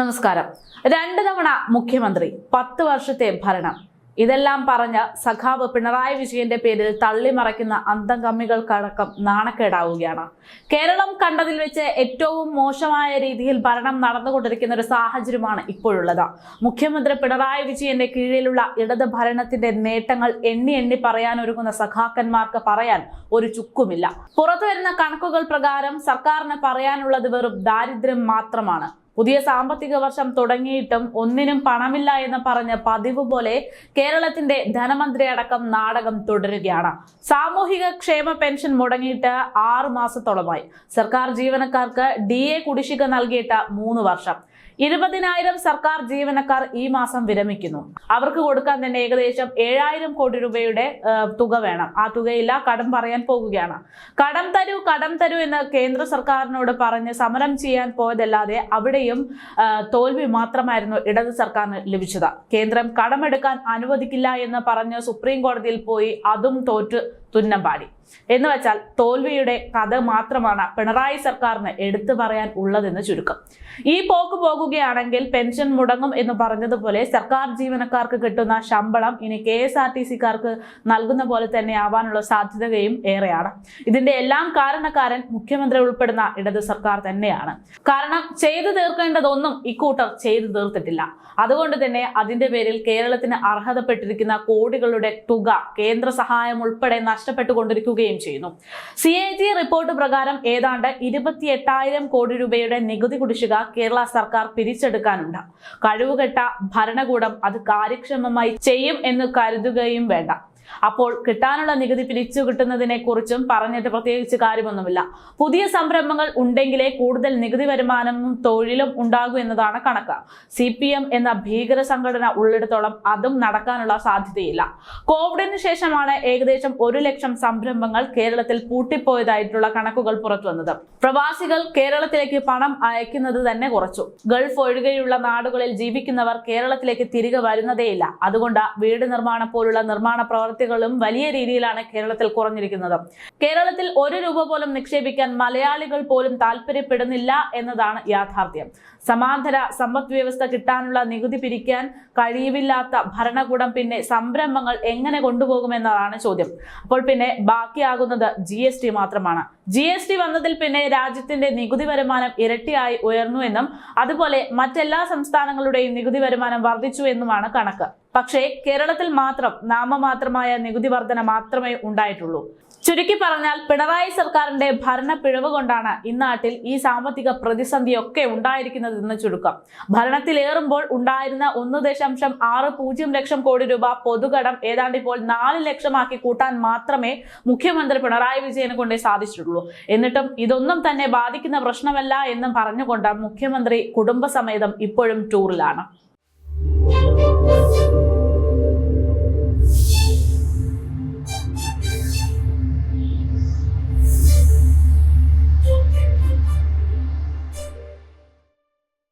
നമസ്കാരം. രണ്ട് തവണ മുഖ്യമന്ത്രി പത്ത് വർഷത്തെ ഭരണം. ഇതെല്ലാം പറഞ്ഞ് സഖാവ് പിണറായി വിജയന്റെ പേരിൽ തള്ളിമറയ്ക്കുന്ന അന്തംകമ്മികൾക്കടക്കം നാണക്കേടാവുകയാണ്. കേരളം കണ്ടതിൽ വെച്ച് ഏറ്റവും മോശമായ രീതിയിൽ ഭരണം നടന്നുകൊണ്ടിരിക്കുന്ന ഒരു സാഹചര്യമാണ് ഇപ്പോഴുള്ളത്. മുഖ്യമന്ത്രി പിണറായി വിജയന്റെ കീഴിലുള്ള ഇടത് ഭരണത്തിന്റെ നേട്ടങ്ങൾ എണ്ണി എണ്ണി പറയാൻ പറയാനൊരുങ്ങുന്ന സഖാക്കന്മാർക്ക് പറയാൻ ഒരു ചുക്കുമില്ല. പുറത്തു വരുന്ന കണക്കുകൾ പ്രകാരം സർക്കാരിന് പറയാനുള്ളത് വെറും ദാരിദ്ര്യം മാത്രമാണ്. പുതിയ സാമ്പത്തിക വർഷം തുടങ്ങിയിട്ടും ഒന്നിനും പണമില്ല എന്ന് പറഞ്ഞ് പതിവ് പോലെ കേരളത്തിന്റെ ധനമന്ത്രി അടക്കം നാടകം തുടരുകയാണ്. സാമൂഹിക ക്ഷേമ പെൻഷൻ മുടങ്ങിയിട്ട് ആറു മാസത്തോളമായി. സർക്കാർ ജീവനക്കാർക്ക് ഡി എ കുടിശ്ശിക നൽകിയിട്ട് മൂന്ന് വർഷം. ഇരുപതിനായിരം സർക്കാർ ജീവനക്കാർ ഈ മാസം വിരമിക്കുന്നു. അവർക്ക് കൊടുക്കാൻ തന്നെ ഏകദേശം ഏഴായിരം കോടി രൂപയുടെ തുക വേണം. ആ തുകയില്ല കടം പറയാൻ പോകുകയാണ്. കടം തരൂ കടം തരൂ എന്ന് കേന്ദ്ര സർക്കാരിനോട് പറഞ്ഞ് സമരം ചെയ്യാൻ പോയതല്ലാതെ അവിടെയും തോൽവി മാത്രമായിരുന്നു ഇടത് സർക്കാരിന് ലഭിച്ചത്. കേന്ദ്രം കടമെടുക്കാൻ അനുവദിക്കില്ല എന്ന് പറഞ്ഞ് സുപ്രീം കോടതിയിൽ പോയി അതും തോറ്റ് തുന്നം പാടി. എന്ന് വെച്ചാൽ തോൽവിയുടെ കഥ മാത്രമാണ് പിണറായി സർക്കാരിന് എടുത്തു പറയാൻ ഉള്ളതെന്ന് ചുരുക്കം. ഈ പോക്ക് പോകുകയാണെങ്കിൽ പെൻഷൻ മുടങ്ങും എന്ന് പറഞ്ഞതുപോലെ സർക്കാർ ജീവനക്കാർക്ക് കിട്ടുന്ന ശമ്പളം ഇനി കെ എസ് ആർ ടി സിക്കാർക്ക് നൽകുന്ന പോലെ തന്നെ ആവാനുള്ള സാധ്യതയും ഏറെയാണ്. ഇതിന്റെ എല്ലാം കാരണക്കാരൻ മുഖ്യമന്ത്രി ഉൾപ്പെടുന്ന ഇടത് സർക്കാർ തന്നെയാണ്. കാരണം ചെയ്തു തീർക്കേണ്ടതൊന്നും ഇക്കൂട്ടർ ചെയ്തു തീർത്തിട്ടില്ല. അതുകൊണ്ട് തന്നെ അതിന്റെ പേരിൽ കേരളത്തിന് അർഹതപ്പെട്ടിരിക്കുന്ന കോടികളുടെ തുക കേന്ദ്ര സഹായം ഉൾപ്പെടെ നഷ്ടപ്പെട്ടുകൊണ്ടിരിക്കുകയും ചെയ്യുന്നു. സി എ ജി റിപ്പോർട്ട് പ്രകാരം ഏതാണ്ട് ഇരുപത്തി എട്ടായിരം കോടി രൂപയുടെ നികുതി കുടിശ്ശിക കേരള സർക്കാർ പിരിച്ചെടുക്കാനുണ്ട്. കഴിവുകെട്ട ഭരണകൂടം അത് കാര്യക്ഷമമായി ചെയ്യും എന്ന് കരുതുകയും വേണ്ട. അപ്പോൾ കിട്ടാനുള്ള നികുതി പിരിച്ചു കിട്ടുന്നതിനെ കുറിച്ചും പറഞ്ഞിട്ട് പ്രത്യേകിച്ച് കാര്യമൊന്നുമില്ല. പുതിയ സംരംഭങ്ങൾ ഉണ്ടെങ്കിലേ കൂടുതൽ നികുതി വരുമാനവും തൊഴിലും ഉണ്ടാകൂ എന്നതാണ് കണക്ക്. സി എന്ന ഭീകര സംഘടന ഉള്ളിടത്തോളം അതും നടക്കാനുള്ള സാധ്യതയില്ല. കോവിഡിന് ശേഷമാണ് ഏകദേശം ഒരു ലക്ഷം സംരംഭങ്ങൾ കേരളത്തിൽ പൂട്ടിപ്പോയതായിട്ടുള്ള കണക്കുകൾ പുറത്തുവന്നത് പ്രവാസികൾ കേരളത്തിലേക്ക് പണം അയക്കുന്നത് തന്നെ കുറച്ചു. ഗൾഫ് ഒഴികെയുള്ള നാടുകളിൽ ജീവിക്കുന്നവർ കേരളത്തിലേക്ക് തിരികെ വരുന്നതേയില്ല. അതുകൊണ്ട് വീട് നിർമ്മാണം പോലുള്ള നിർമ്മാണ പ്രവർത്തികളും വലിയ രീതിയിലാണ് കേരളത്തിൽ കുറഞ്ഞിരിക്കുന്നത്. കേരളത്തിൽ ഒരു രൂപ പോലും നിക്ഷേപിക്കാൻ മലയാളികൾ പോലും താല്പര്യപ്പെടുന്നില്ല എന്നതാണ് യാഥാർത്ഥ്യം. സമാന്തര സമ്പദ് വ്യവസ്ഥ കിട്ടാനുള്ള നികുതി പിരിക്കാൻ കഴിവില്ലാത്ത ഭരണകൂടം പിന്നെ സംരംഭങ്ങൾ എങ്ങനെ കൊണ്ടുപോകുമെന്നതാണ് ചോദ്യം. അപ്പോൾ പിന്നെ ബാക്കിയാകുന്നത് ജി എസ് ടി മാത്രമാണ്. ജി എസ് ടി വന്നതിൽ പിന്നെ രാജ്യത്തിന്റെ നികുതി വരുമാനം ഇരട്ടിയായി ഉയർന്നു എന്നും അതുപോലെ മറ്റെല്ലാ സംസ്ഥാനങ്ങളുടെയും നികുതി വരുമാനം വർദ്ധിച്ചു എന്നുമാണ് കണക്ക്. പക്ഷേ കേരളത്തിൽ മാത്രം നാമമാത്രമായ നികുതി വർധന മാത്രമേ ഉണ്ടായിട്ടുള്ളൂ. ചുരുക്കി പറഞ്ഞാൽ പിണറായി സർക്കാരിന്റെ ഭരണ പിഴവ് കൊണ്ടാണ് ഇന്നാട്ടിൽ ഈ സാമ്പത്തിക പ്രതിസന്ധിയൊക്കെ ഉണ്ടായിരിക്കുന്നതെന്ന് ചുരുക്കം. ഭരണത്തിലേറുമ്പോൾ ഉണ്ടായിരുന്ന ഒന്ന് ദശാംശം ആറ് പൂജ്യം ലക്ഷം കോടി രൂപ പൊതുകടം ഏതാണ്ട് ഇപ്പോൾ നാല് ലക്ഷമാക്കി കൂട്ടാൻ മാത്രമേ മുഖ്യമന്ത്രി പിണറായി വിജയനെ കൊണ്ടേ സാധിച്ചിട്ടുള്ളൂ. എന്നിട്ടും ഇതൊന്നും തന്നെ ബാധിക്കുന്ന പ്രശ്നമല്ല എന്നും പറഞ്ഞുകൊണ്ട് മുഖ്യമന്ത്രി കുടുംബസമേതം ഇപ്പോഴും ടൂറിലാണ്.